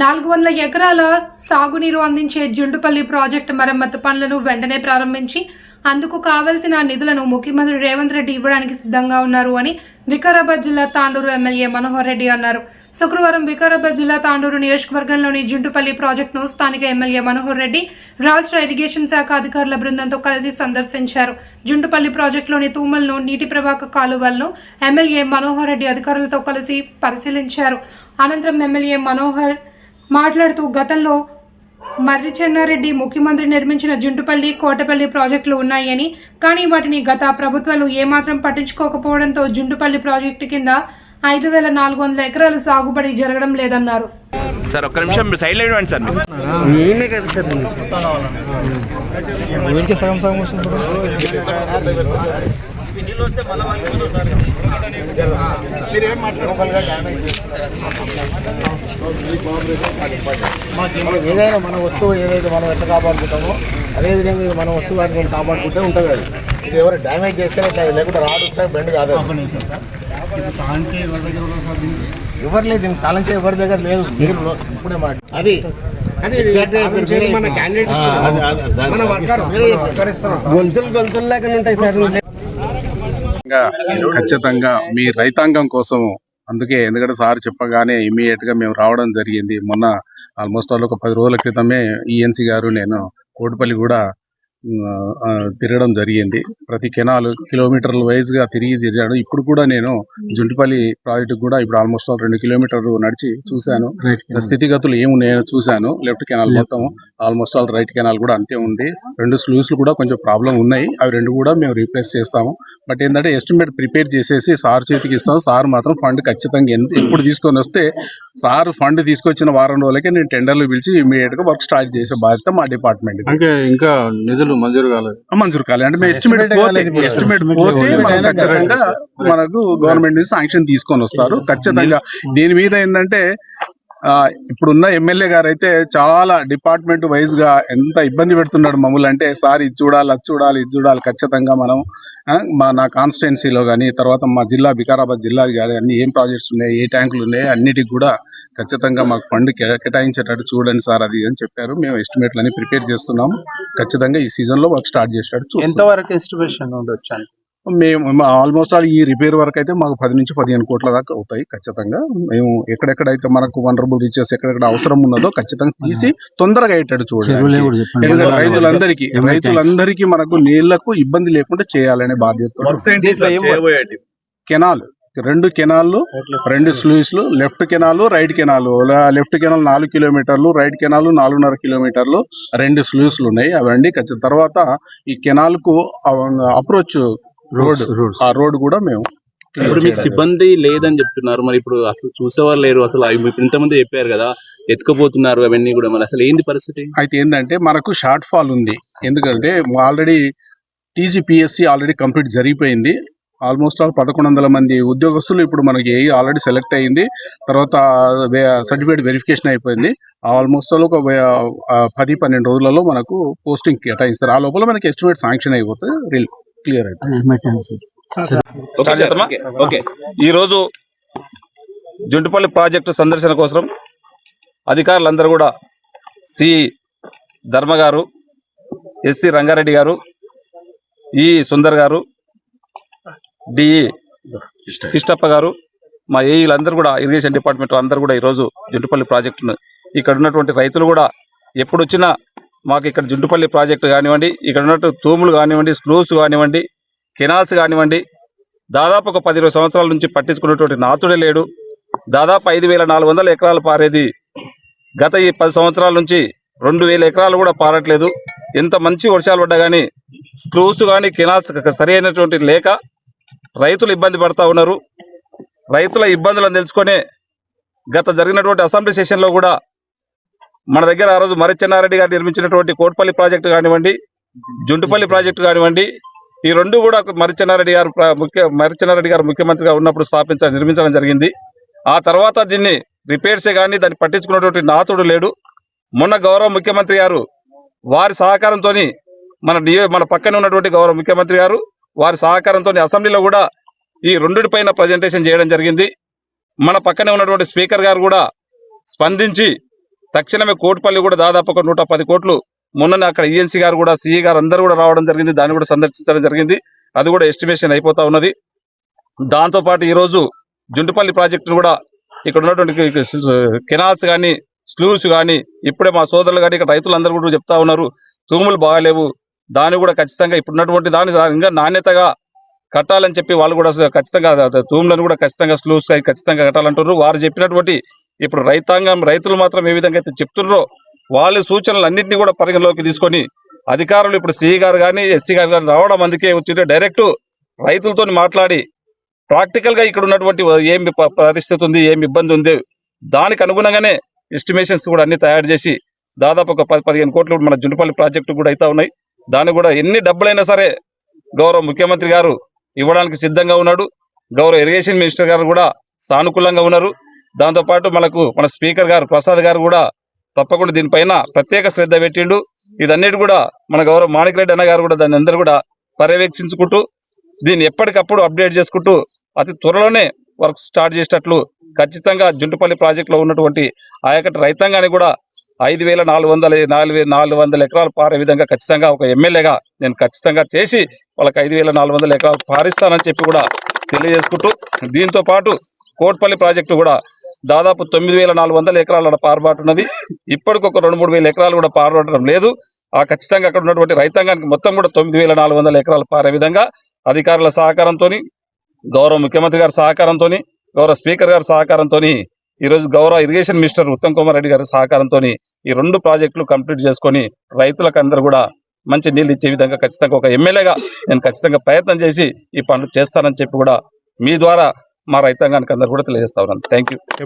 నాలుగు వందల ఎకరాల సాగునీరు అందించే జుండుపల్లి ప్రాజెక్టు మరమ్మతు పనులను వెంటనే ప్రారంభించి అందుకు కావలసిన నిధులను ముఖ్యమంత్రి రేవంత్ రెడ్డి ఇవ్వడానికి సిద్ధంగా ఉన్నారు అని వికారాబాద్ జిల్లా తాండూరు ఎమ్మెల్యే మనోహర్ రెడ్డి అన్నారు. శుక్రవారం వికారాబాద్ జిల్లా తాండూరు నియోజకవర్గంలోని జుండుపల్లి ప్రాజెక్టును స్థానిక ఎమ్మెల్యే మనోహర్ రెడ్డి రాష్ట్ర ఇరిగేషన్ శాఖ అధికారుల బృందంతో కలిసి సందర్శించారు. జుండుపల్లి ప్రాజెక్టులోని తూమలను నీటి ప్రవాహ కాలువలను ఎమ్మెల్యే మనోహర్ రెడ్డి అధికారులతో కలిసి పరిశీలించారు. అనంతరం ఎమ్మెల్యే మనోహర్ మాట్లాడుతూ గతంలో మర్రి చెన్నారెడ్డి ముఖ్యమంత్రి నిర్మించిన జుంటుపల్లి కోటపల్లి ప్రాజెక్టులు ఉన్నాయని కానీ వాటిని గత ప్రభుత్వాలు ఏమాత్రం పట్టించుకోకపోవడంతో జుంటుపల్లి ప్రాజెక్టు కింద ఐదు వేల నాలుగు వందల ఎకరాలు సాగుబడి జరగడం లేదన్నారు. సార్ ఒక్క నిమిషం మీరు సైడ్ ఇవ్వండి సార్ సగం సగం ఏదైనా మన వస్తువు ఏదైతే మనం ఎట్లా కాపాడుకుంటామో అదే విధంగా ఇది మన వస్తువు వాటిని కాపాడుకుంటే ఉంటుంది అది. ఇది ఎవరు డ్యామేజ్ చేస్తేనే లేకుంటే రాడు బెండ్ కాదు. ఎవరు లేదు దీనికి తాళం చేయ ఎవరి దగ్గర లేదు. మీరు ఇప్పుడే మాట అది. గొలుసులు గొలుసులు లాగా ఉంటాయి సార్. ఖచ్చితంగా ఖచ్చితంగా మీ రైతాంగం కోసం అందుకే ఎందుకంటే సార్ చెప్పగానే ఇమీడియట్గా మేము రావడం జరిగింది. మొన్న ఆల్మోస్ట్ ఆల్ ఒక పది రోజుల క్రితమే ఈఎన్సీ గారు నేను కోటిపల్లి కూడా తిరగడం జరిగింది. ప్రతి కెనాల్ కిలోమీటర్ల వైజ్గా తిరిగి తిరిగాడు ఇప్పుడు కూడా నేను జుంటిపల్లి ప్రాజెక్టు కూడా ఇప్పుడు ఆల్మోస్ట్ ఆల్ రెండు కిలోమీటర్లు నడిచి చూశాను. స్థితిగతులు ఏమున్నాయో చూశాను. లెఫ్ట్ కెనాల్ మొత్తం ఆల్మోస్ట్ ఆల్ రైట్ కెనాల్ కూడా అంతే ఉంది. రెండు స్లూస్లు కూడా కొంచెం ప్రాబ్లం ఉన్నాయి. అవి రెండు కూడా మేము రీప్లేస్ చేస్తాము. బట్ ఏంటంటే ఎస్టిమేట్ ప్రిపేర్ చేసేసి సార్ చేతికి ఇస్తాం. సార్ మాత్రం ఫండ్ ఖచ్చితంగా ఎంత ఎప్పుడు తీసుకొని వస్తే సార్ ఫండ్ తీసుకొచ్చిన వారం రోజులకే నేను టెండర్లు పిలిచి ఇమీడియట్గా వర్క్ స్టార్ట్ చేసే బాధ్యత మా డిపార్ట్మెంట్ ఇంకా నిధులు మంజూరు కాలేదు. మంజూరు కాలే అంటే మేము ఎస్టిమేట్ పోతే ఎస్టిమేట్ పోతే మనం ఖచ్చితంగా మనకు గవర్నమెంట్ నుంచి శాంక్షన్ తీసుకొని వస్తారు. ఖచ్చితంగా దీని మీద ఏంటంటే ఆ, ఇప్పుడున్న ఎమ్మెల్యే గారు అయితే చాలా డిపార్ట్మెంట్ వైజ్గా ఎంత ఇబ్బంది పెడుతున్నాడు మమ్మల్ని అంటే సార్ ఇది చూడాలి అది చూడాలి ఇది చూడాలి ఖచ్చితంగా మనం మా నా కాన్స్టిట్యున్సీలో కానీ తర్వాత మా జిల్లా వికారాబాద్ జిల్లా కానీ అన్ని ఏం ప్రాజెక్ట్స్ ఉన్నాయి ఏ ట్యాంకులు ఉన్నాయి అన్నిటికి కూడా ఖచ్చితంగా మాకు ఫండ్ కేటాయించేటట్టు చూడండి సార్ అది అని చెప్పారు. మేము ఎస్టిమేట్లు అన్ని ప్రిపేర్ చేస్తున్నాము. ఖచ్చితంగా ఈ సీజన్లో వర్క్ స్టార్ట్ చేసేటట్టు. ఎంతవరకు ఎస్టిమేషన్ ఉండొచ్చు అని మేము ఆల్మోస్ట్ ఆల్ ఈ రిపేర్ వర్క్ అయితే మాకు పది నుంచి పదిహేను కోట్ల దాకా అవుతాయి ఖచ్చితంగా. మేము ఎక్కడెక్కడైతే మనకు వనరబుల్ రీచెస్ ఎక్కడెక్కడ అవసరం ఉన్నదో ఖచ్చితంగా తీసి తొందరగా అయ్యేటట్టు చూడాలి ఎందుకంటే రైతులందరికీ రైతులందరికీ మనకు నీళ్ళకు ఇబ్బంది లేకుండా చేయాలనే బాధ్యత. కెనాల్. రెండు కెనాల్లు రెండు స్లూయిస్లు left canal right canal. Left canal నాలుగు కిలోమీటర్లు రైట్ కెనాల్ నాలుగున్నర కిలోమీటర్లు రెండు స్లూయిస్లు ఉన్నాయి అవన్నీ. ఖచ్చితంగా తర్వాత ఈ కెనాల్కు అప్రోచ్ రోడ్. ఆ రోడ్ కూడా మేము ఇప్పుడు మీకు సిబ్బంది లేదని చెప్తున్నారు. మరి ఇప్పుడు అసలు చూసేవారు లేరు. అసలు ఇంతమంది చెప్పారు కదా ఎత్తుకపోతున్నారు అవన్నీ కూడా. మరి అసలు ఏంది పరిస్థితి? అయితే ఏంటంటే మనకు షార్ట్ ఫాల్ ఉంది. ఎందుకంటే ఆల్రెడీ టీజీపీఎస్సీ ఆల్రెడీ కంప్లీట్ జరిగిపోయింది. ఆల్మోస్ట్ ఆల్ పదకొండు వందల మంది ఉద్యోగస్తులు ఇప్పుడు మనకి ఆల్రెడీ సెలెక్ట్ అయింది. తర్వాత సర్టిఫికేట్ వెరిఫికేషన్ అయిపోయింది. ఆల్మోస్ట్ ఆల్ ఒక పది పన్నెండు రోజులలో మనకు పోస్టింగ్ కేటాయిస్తారు. ఆ లోపల మనకి ఎస్టిమేట్ శాంక్షన్ అయిపోతే క్లియర్ అయిపోతుంది. ఓకే ఈ రోజు జుంటుపల్లి ప్రాజెక్టు సందర్శన కోసం అధికారులందరూ కూడా సి. ధర్మ గారు ఎస్సి రంగారెడ్డి గారు ఈ సుందర్ గారు డిఈ కిష్టప్ప గారు మా ఏఈలందరూ కూడా ఇరిగేషన్ డిపార్ట్మెంట్ అందరూ కూడా ఈరోజు జుంటుపల్లి ప్రాజెక్టును ఇక్కడ ఉన్నటువంటి రైతులు కూడా ఎప్పుడు వచ్చినా మాకు ఇక్కడ జుంటుపల్లి ప్రాజెక్టు కానివ్వండి ఇక్కడ ఉన్నట్టు తూములు కానివ్వండి స్లూస్ కానివ్వండి కెనాల్స్ కానివ్వండి దాదాపు ఒక పది ఇరవై సంవత్సరాల నుంచి పట్టించుకున్నటువంటి నాతుడే లేడు. దాదాపు ఐదు వేల నాలుగు వందల ఎకరాలు పారేది. గత ఈ పది సంవత్సరాల నుంచి రెండు వేల ఎకరాలు కూడా పారట్లేదు. ఎంత మంచి వర్షాలు పడ్డా కానీ స్క్రూస్ కానీ కెనాల్స్ సరైనటువంటి లేక రైతులు ఇబ్బంది పడతా ఉన్నారు. రైతుల ఇబ్బందులను తెలుసుకొని గత జరిగినటువంటి అసెంబ్లీ సెషన్లో కూడా మన దగ్గర ఆ రోజు మరిచెన్నారెడ్డి గారు నిర్మించినటువంటి కోట్పల్లి ప్రాజెక్టు కానివ్వండి జుంటుపల్లి ప్రాజెక్టు కానివ్వండి ఈ రెండు కూడా మరిచెన్నారెడ్డి గారు ముఖ్య మరిచెన్నారెడ్డి గారు ముఖ్యమంత్రిగా ఉన్నప్పుడు స్థాపించ నిర్మించడం జరిగింది. ఆ తర్వాత దీన్ని రిపేర్సే కానీ దాన్ని పట్టించుకున్నటువంటి నాతుడు లేడు. మొన్న గౌరవ ముఖ్యమంత్రి గారు వారి సహకారంతో మన మన పక్కన ఉన్నటువంటి గౌరవ ముఖ్యమంత్రి గారు వారి సహకారంతో అసెంబ్లీలో కూడా ఈ రెండుపైన పైన ప్రజెంటేషన్ చేయడం జరిగింది. మన పక్కనే ఉన్నటువంటి స్పీకర్ గారు కూడా స్పందించి తక్షణమే కోటిపల్లి కూడా దాదాపు ఒక నూట పది కోట్లు మొన్ననే అక్కడ ఈఎన్సీ గారు కూడా సిఈ గారు అందరూ కూడా రావడం జరిగింది. దాన్ని కూడా సందర్శించడం జరిగింది. అది కూడా ఎస్టిమేషన్ అయిపోతా ఉన్నది. దాంతో పాటు ఈ రోజు జుంటుపల్లి ప్రాజెక్టును కూడా ఇక్కడ ఉన్నటువంటి కెనాల్స్ కానీ స్లూస్ కానీ ఇప్పుడే మా సోదరులు కానీ ఇక్కడ రైతులందరూ కూడా చెప్తా ఉన్నారు. తూములు బాగాలేవు. దాన్ని కూడా ఖచ్చితంగా ఇప్పుడున్నటువంటి దాన్ని దాని ఇంకా నాణ్యతగా కట్టాలని చెప్పి వాళ్ళు కూడా ఖచ్చితంగా ద- తూములను కూడా ఖచ్చితంగా స్లూస్ ఖచ్చితంగా కట్టాలంటున్నారు. వారు చెప్పినటువంటి ఇప్పుడు రైతాంగం రైతులు మాత్రం ఏ విధంగా అయితే చెప్తున్నారో వాళ్ళ సూచనలు అన్నింటినీ కూడా పరిగణలోకి తీసుకొని అధికారులు ఇప్పుడు సిఈ గారు కానీ ఎస్సీ గారు కానీ రావడం అందుకే వచ్చి డైరెక్ట్ రైతులతో మాట్లాడి ప్రాక్టికల్గా ఇక్కడ ఉన్నటువంటి ఏమి పరిస్థితి ఉంది ఏమి ఇబ్బంది ఉంది దానికి అనుగుణంగానే ఎస్టిమేషన్స్ కూడా అన్ని తయారు చేసి దాదాపు ఒక పది పదిహేను కోట్లు మన జుంటుపల్లి ప్రాజెక్టు కూడా అవుతా ఉన్నాయి. దాన్ని కూడా ఎన్ని డబ్బులైనా సరే గౌరవ ముఖ్యమంత్రి గారు ఇవ్వడానికి సిద్ధంగా ఉన్నాడు. గౌరవ ఇరిగేషన్ మినిస్టర్ గారు కూడా సానుకూలంగా ఉన్నారు. దాంతో పాటు మనకు మన స్పీకర్ గారు ప్రసాద్ గారు కూడా తప్పకుండా దీనిపైన ప్రత్యేక శ్రద్ధ పెట్టిండు. ఇదన్నిటి కూడా మన గౌరవ మాణిక్ అన్న గారు కూడా దాన్ని అందరూ కూడా పర్యవేక్షించుకుంటూ దీన్ని ఎప్పటికప్పుడు అప్డేట్ చేసుకుంటూ అతి త్వరలోనే వర్క్ స్టార్ట్ చేసేటట్లు ఖచ్చితంగా జుంటుపల్లి ప్రాజెక్ట్లో ఉన్నటువంటి ఆ యొక్క రైతాంగాన్ని కూడా ఐదు వేల నాలుగు వందల నాలుగు వేల నాలుగు వందల ఎకరాలు పారే విధంగా ఖచ్చితంగా ఒక ఎమ్మెల్యేగా నేను ఖచ్చితంగా చేసి వాళ్ళకి ఐదు వేల నాలుగు వందల ఎకరాలు పారిస్తానని చెప్పి కూడా తెలియజేసుకుంటూ దీంతో పాటు కోట్పల్లి ప్రాజెక్టు కూడా దాదాపు తొమ్మిది వేల నాలుగు వందల ఎకరాల పారుబాటున్నది ఇప్పటికి ఒక రెండు మూడు వేల ఎకరాలు కూడా పారబడటం లేదు. ఆ ఖచ్చితంగా అక్కడ ఉన్నటువంటి రైతాంగానికి మొత్తం కూడా తొమ్మిది వేల నాలుగు వందల ఎకరాలు పారే విధంగా అధికారుల సహకారంతో గౌరవ ముఖ్యమంత్రి గారి సహకారంతో గౌరవ స్పీకర్ గారి సహకారంతో ఈ రోజు గౌరవ ఇరిగేషన్ మినిస్టర్ ఉత్తమ్ కుమార్ రెడ్డి గారి సహకారంతో ఈ రెండు ప్రాజెక్టులు కంప్లీట్ చేసుకొని రైతులకు అందరూ కూడా మంచి నీళ్ళు ఇచ్చే విధంగా ఖచ్చితంగా ఒక ఎమ్మెల్యేగా నేను ఖచ్చితంగా ప్రయత్నం చేసి ఈ పనులు చేస్తానని చెప్పి కూడా మీ ద్వారా మా రైతాంగానికి అందరూ కూడా తెలియజేస్తా ఉన్నాను. Thank you